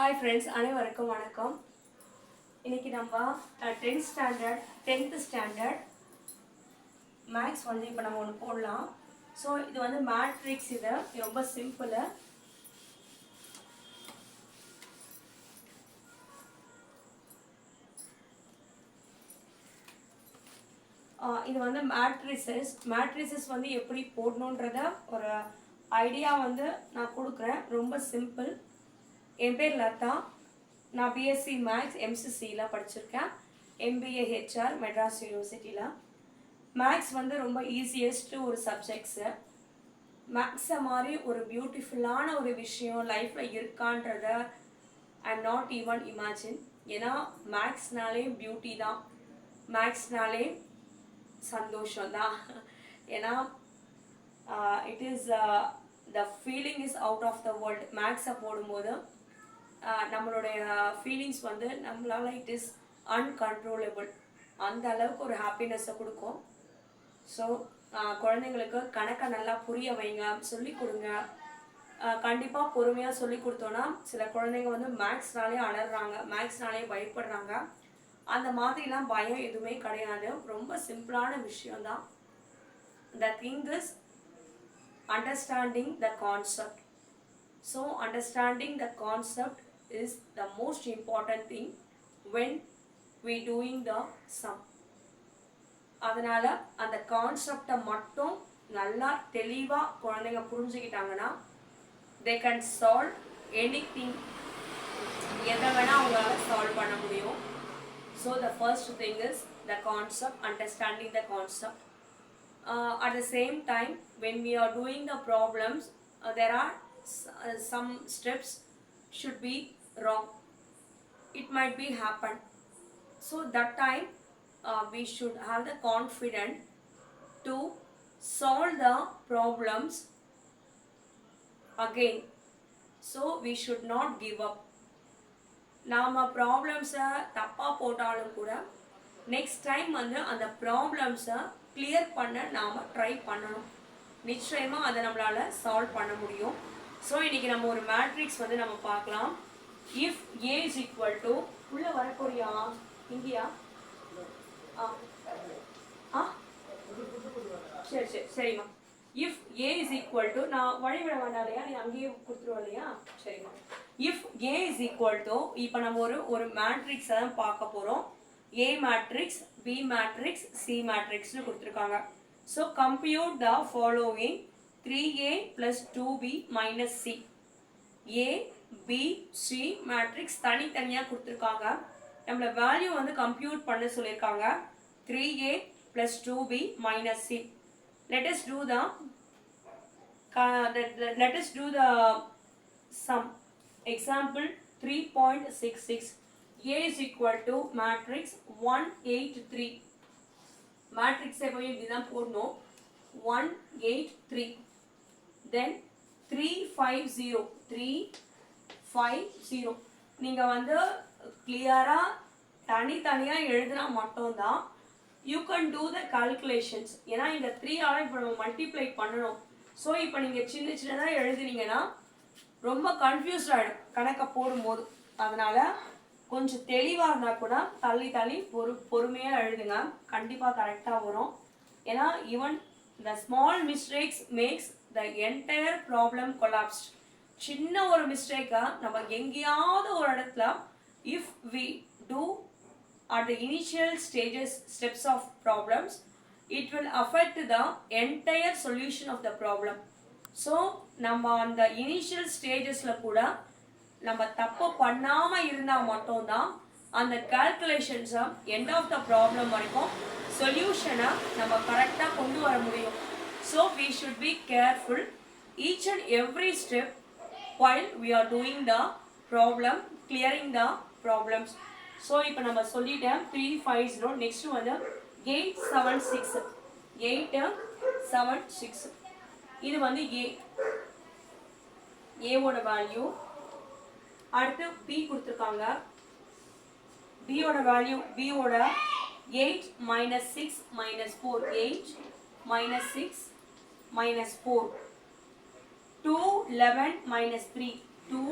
Hi friends அனைவருக்கும் வணக்கம். இன்றைக்கி நம்ம tenth standard tenth standard maths வந்து இப்போ நம்ம ஒன்று போடலாம். ஸோ இது வந்து மேட்ரிக்ஸ் இது. ரொம்ப சிம்பிளு இது வந்து மேட்ரிசஸ் மேட்ரிசஸ் வந்து எப்படி போடணுன்றத ஒரு ஐடியா வந்து நான் கொடுக்குறேன். ரொம்ப சிம்பிள் என் பேர் லதா. நான் பிஎஸ்சி மேக்ஸ் எம்சிசியில் படிச்சிருக்கேன். எம்பிஏ ஹெச்ஆர் மெட்ராஸ் யூனிவர்சிட்டியில் மேக்ஸ் வந்து ரொம்ப ஈஸியஸ்ட் ஒரு சப்ஜெக்ட்ஸு மேக்ஸை மாதிரி ஒரு பியூட்டிஃபுல்லான ஒரு விஷயம் லைஃப்பில் இருக்கான்றத I am not even imagine ஏன்னா மேக்ஸ்னாலே பியூட்டி தான். மேக்ஸ்னாலே சந்தோஷம் தான். ஏன்னா it is the feeling is out of the world மேக்ஸை போடும்போது நம்மளுடைய ஃபீலிங்ஸ் வந்து நம்மளால் இட் இஸ் அன்கண்ட்ரோலபிள் அந்த அளவுக்கு ஒரு ஹாப்பினஸ்ஸை கொடுக்கும். ஸோ குழந்தைங்களுக்கு கணக்கை நல்லா புரிய வைங்க சொல்லி கொடுங்க. கண்டிப்பாக பொறுமையாக சொல்லி கொடுத்தோன்னா சில குழந்தைங்க வந்து மேக்ஸ்னாலே அலறாங்க மேக்ஸ்னாலே பயப்படுறாங்க. அந்த மாதிரிலாம் பயம் எதுவுமே கிடையாது. ரொம்ப சிம்பிளான விஷயம்தான். The thing is understanding the concept so understanding the concept is the most important thing when we doing the sum அதனால அந்த கான்செப்டை மட்டும் நல்லா தெளிவாக குழந்தைங்க புரிஞ்சுக்கிட்டாங்கன்னா they can solve any thing எதை வேணால் அவங்களால சால்வ் பண்ண முடியும். So the first thing is the concept understanding the concept uh, at the same time when we are doing the problems uh, there are s- uh, some steps should be wrong. It might be happen. So that time uh, we should have the confidence to solve the problems again. So we should not give up. நாம் ப்ராப்ளம்ஸை தப்பாக போட்டாலும் கூட next time வந்து அந்த ப்ராப்ளம்ஸை clear பண்ண நாம் try பண்ணணும். நிச்சயமாக அதை நம்மளால் சால்வ் பண்ண முடியும். ஸோ இன்றைக்கி நம்ம ஒரு மேட்ரிக்ஸ் வந்து நம்ம பார்க்கலாம். If A is equal to உள்ளே வரப்போறியா இங்கேயா? ஆ. ஆ? சரி சரி சரிம்மா if A is equal to நான் வழிவிட வேண்டாம் இல்லையா? நீ அங்கேயே கொடுத்துருவோம் இல்லையா? சரிம்மா if A is equal to இப்போ நம்ம ஒரு ஒரு மேட்ரிக்ஸை தான் பார்க்க போகிறோம் A matrix B matrix C மேட்ரிக்ஸ்னு கொடுத்துருக்காங்க. So compute the following three A plus two B minus C A B C matrix தனித்தனியாக கொடுத்துருக்காங்க. நம்மளை வேல்யூ வந்து கம்ப்யூட் பண்ண சொல்லியிருக்காங்க. Three A plus two B minus C let's do the let's do the sum example three point six six A is equal to matrix one eight three matrix எப்போயும் இப்படி தான் போடணும். One eight three then three five zero three five zero நீங்கள் வந்து கிளியராக தனித்தனியாக எழுதினா மட்டும்தான் you can do the calculations ஏன்னா இந்த த்ரீ ஆர் இப்போ நம்ம மல்டிப்ளை பண்ணணும். ஸோ இப்போ நீங்கள் சின்ன சின்னதாக எழுதுனீங்கன்னா ரொம்ப கன்ஃபியூஸ்ட் ஆகிடும் கணக்கை போடும்போது. அதனால் கொஞ்சம் தெளிவாக இருந்தால் கூட தள்ளி தள்ளி பொறு பொறுமையாக எழுதுங்க. கண்டிப்பாக கரெக்டாக வரும். ஏன்னா even the small mistakes makes the entire problem collapsed சின்ன ஒரு மிஸ்டேக்காக நம்ம எங்கேயாவது ஒரு இடத்துல if we do at the initial stages steps of problems it will affect the entire solution of the problem so நம்ம அந்த இனிஷியல் ஸ்டேஜஸில் கூட நம்ம தப்பு பண்ணாமல் இருந்தால் மட்டும்தான் அந்த கால்குலேஷன்ஸை எண்ட் ஆஃப் த ப்ராப்ளம் வரைக்கும் சொல்யூஷனை நம்ம கரெக்டாக கொண்டு வர முடியும். So we should be careful each and every step while we are doing the problem clearing the problems. So இப்போ நம்ம சொல்லிட்டேன் த்ரீ ஃபைவ் ஜீரோ நெக்ஸ்ட் வந்து eight seven six eight seven six இது வந்து ஏ ஏவோட வேல்யூ அடுத்து பி கொடுத்துருக்காங்க. பியோட வேல்யூ பியோட eight minus six minus four eight minus six minus four two eleven minus three two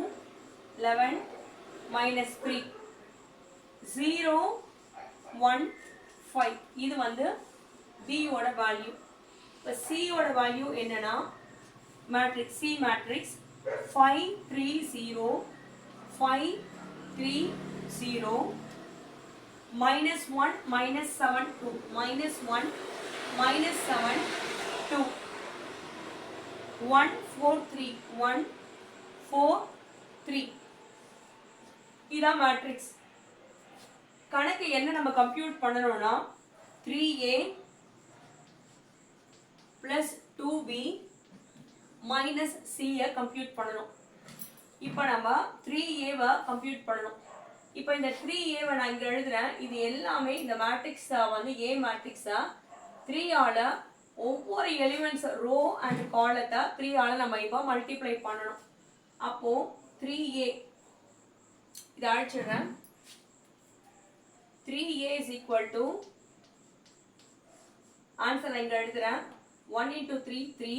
eleven minus three zero one five இது வந்து பியோட வேல்யூ இப்போ சியோட வேல்யூ என்னன்னா matrix C matrix five three zero five three zero minus one minus seven two minus one minus seven two 1 4 3 1 4 3 இதான் matrix கணக்கு என்ன நம்ம கம்ப்யூட் பண்ணணும்னா three A plus two B minus சியை compute பண்ணணும். இப்போ நம்ம த்ரீ ஏவை கம்ப்யூட் பண்ணணும். இப்போ இந்த த்ரீ ஏவை நான் இங்கே எழுதுறேன். இது எல்லாமே இந்த மேட்ரிக்ஸாக வந்து ஏ மேட்ரிக்ஸாக த்ரீ ஆல ஒவ்வொரு எலிமெண்ட்ஸ் ரோ அண்ட் காலத்தை த்ரீ ஆல நம்ம இப்போ மல்டிப்ளை பண்ணணும். அப்போ த்ரீ ஏ இதை அழிச்சிடுறேன். Three A is equal to answer நான் இங்கே எழுதுறேன். One into three three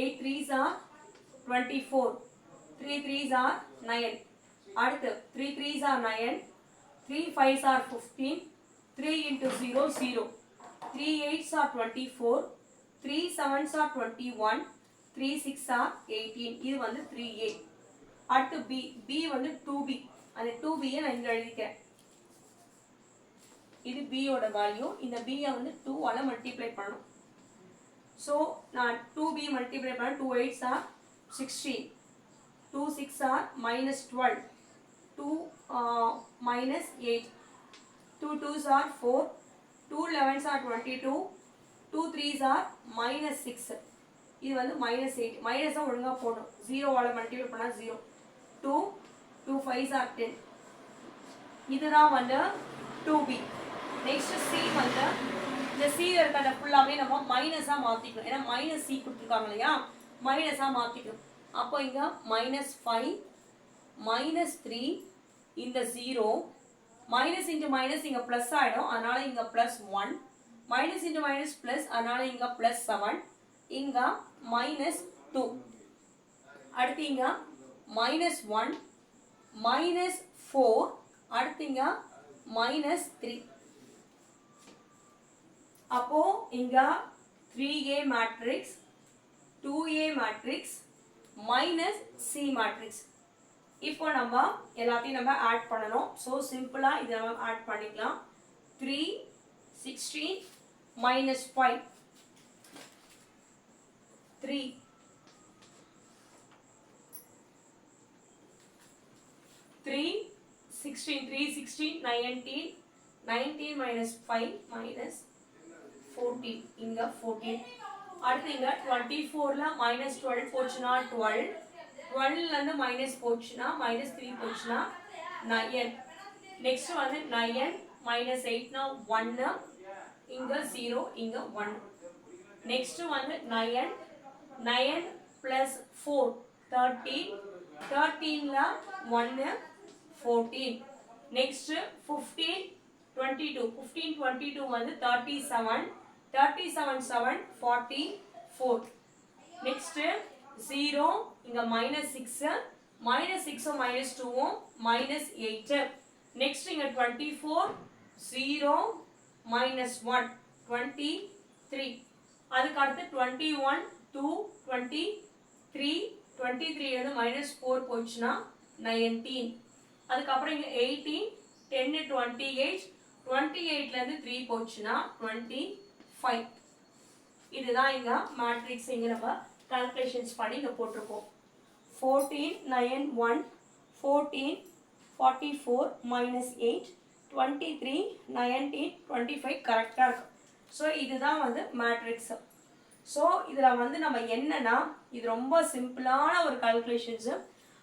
eight threes are twenty four three threes are nine அடுத்து three threes are nine three fives are fifteen three into zero zero three eights are twenty four three sevens are twenty one three six are eighteen இது வந்து three A அடுத்து B B வந்து two B அந்த two பியை நான் இங்கே எழுதிக்கிறேன். இது பியோட வேல்யூ இந்த பியை வந்து டூவால் மல்டிப்ளை பண்ணணும். ஸோ நான் டூ பி மல்டிப்ளை பண்ண two eights are sixteen two six are minus twelve two minus eight two twos are four two elevens are twenty two two threes are minus six இது வந்து minus eight minus தான் ஒழுங்காக போடணும். ஜீரோவால் multiple பண்ணால் zero two two fives are ten இதுதான் வந்து two B next C வந்து இந்த சி இருக்கிற ஃபுல்லாகவே ஃபுல்லாமே நம்ம மைனஸாக மாற்றிக்கணும் ஏன்னா மைனஸ் சி கொடுத்துருக்காங்க இல்லையா? மைனஸாக மாற்றிக்கணும் அப்போ இங்கே மைனஸ் ஃபைவ் மைனஸ் த்ரீ இந்த ஜீரோ மைனஸ் இன்ட்டு மைனஸ் இங்கே ப்ளஸ் ஆகிடும் அதனால் இங்கே plus one minus into minus plus அதனால் இங்கே ப்ளஸ் செவன் இங்கே மைனஸ் டூ அடுத்து இங்கே மைனஸ் ஒன் மைனஸ் ஃபோர் அடுத்து இங்கே மைனஸ் த்ரீ அப்போது இங்கே three A matrix two A matrix minus C matrix இப்போ நம்ம எல்லாத்தையும் நம்ம ஆட் பண்ணணும். ஸோ சிம்பிளாக இதை நம்ம ஆட் பண்ணிக்கலாம். Three sixteen minus five three three sixteen three sixteen nineteen nineteen minus five minus fourteen இங்கே ஃபோர்டீன் அடுத்து இங்கே டுவெண்ட்டி ஃபோரில் மைனஸ் டுவெல் போச்சுன்னா டுவெல் டுவெல்லேருந்து மைனஸ் போச்சுன்னா மைனஸ் த்ரீ போச்சுன்னா நயன் நெக்ஸ்ட் வந்து நயன் மைனஸ் எயிட்னா ஒன்று இங்கே ஜீரோ இங்கே ஒன் நெக்ஸ்ட் வந்து nine nine plus four thirteen தேர்ட்டீனில் ஒன்று fourteen next fifteen twenty two fifteen twenty two வந்து thirty seven thirty seven seven forty four next zero இங்கே மைனஸ் சிக்ஸு மைனஸ் சிக்ஸும் மைனஸ் டூவும் மைனஸ் எயிட்டு நெக்ஸ்ட் இங்கே twenty four zero minus one twenty three அதுக்கு அடுத்து twenty one two twenty three twenty three வந்து minus four போச்சுன்னா nineteen அதுக்கப்புறம் இங்கே எயிட்டீன் டென்னு டுவெண்ட்டி எயிட் டுவெண்ட்டி எயிட்லேருந்து த்ரீ போச்சுன்னா டுவெண்ட்டி ஃபைவ் இதுதான் இங்கே மேட்ரிக்ஸ் இங்கே நம்ம கால்குலேஷன்ஸ் பண்ணி இங்கே போட்டிருக்கோம். Fourteen nine one fourteen forty four minus eight twenty three nineteen twenty five கரெக்டாக இருக்கும். ஸோ இதுதான் வந்து மேட்ரிக்ஸு ஸோ இதில் வந்து நம்ம என்னன்னா இது ரொம்ப சிம்பிளான ஒரு கால்குலேஷன்ஸு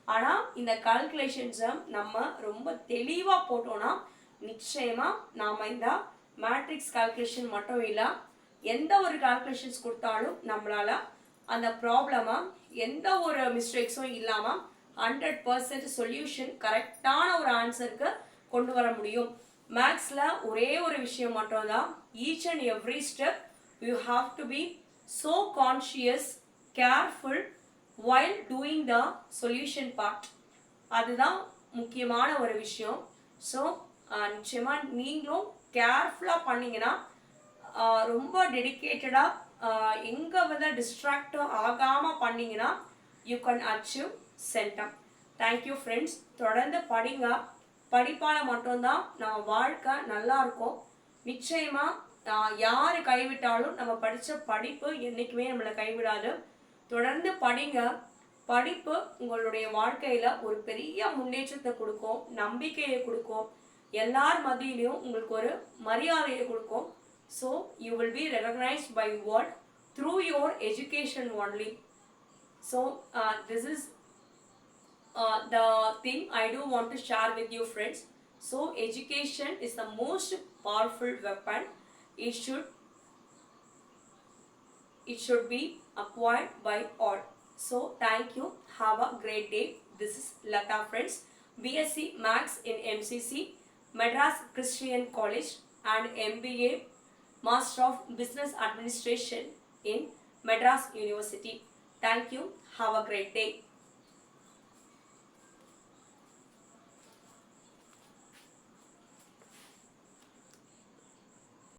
ஆனால் இந்த கால்குலேஷன்ஸை நம்ம ரொம்ப தெளிவாக போட்டோம்னா நிச்சயமாக நாம் இந்த மேட்ரிக்ஸ் கால்குலேஷன் மட்டும் இல்லை எந்த ஒரு கால்குலேஷன்ஸ் கொடுத்தாலும் நம்மளால் அந்த ப்ராப்ளமா எந்த ஒரு மிஸ்டேக்ஸும் இல்லாமல் ஹண்ட்ரட் பர்சன்ட் சொல்யூஷன் கரெக்டான ஒரு ஆன்சருக்கு கொண்டு வர முடியும். மேக்ஸில் ஒரே ஒரு விஷயம் மட்டும்தான் each and every step you have to be so conscious careful while doing the solution part அதுதான் முக்கியமான ஒரு விஷயம். ஸோ நிச்சயமாக நீங்களும் கேர்ஃபுல்லாக பண்ணிங்கன்னா ரொம்ப டெடிக்கேட்டடாக எங்கே வந்து டிஸ்ட்ராக்டும் ஆகாமல் பண்ணிங்கன்னா you can achieve centum thank you friends தொடர்ந்து படிங்க. படிப்பால் மட்டும்தான் நம்ம வாழ்க்கை நல்லா இருக்கும். நிச்சயமாக யார் கைவிட்டாலும் நம்ம படித்த படிப்பு என்றைக்குமே நம்மளை கைவிடாது. தொடர்ந்து படிங்க. படிப்பு உங்களுடைய வாழ்க்கையில் ஒரு பெரிய முன்னேற்றத்தை கொடுக்கும் நம்பிக்கையை கொடுக்கும். எல்லார் மத்தியிலையும் உங்களுக்கு ஒரு மரியாதையை கொடுக்கும். So you will be recognized by what? Through your education only. So uh, this is uh, the thing I do want to share with you friends. So education is the most powerful weapon. It should it should be acquired by all. So thank you. Have a great day. This is Lata friends. BSc Max in MCC, Madras Christian College and MBA Master of Business Administration in Madras University. Thank you. Have a great day.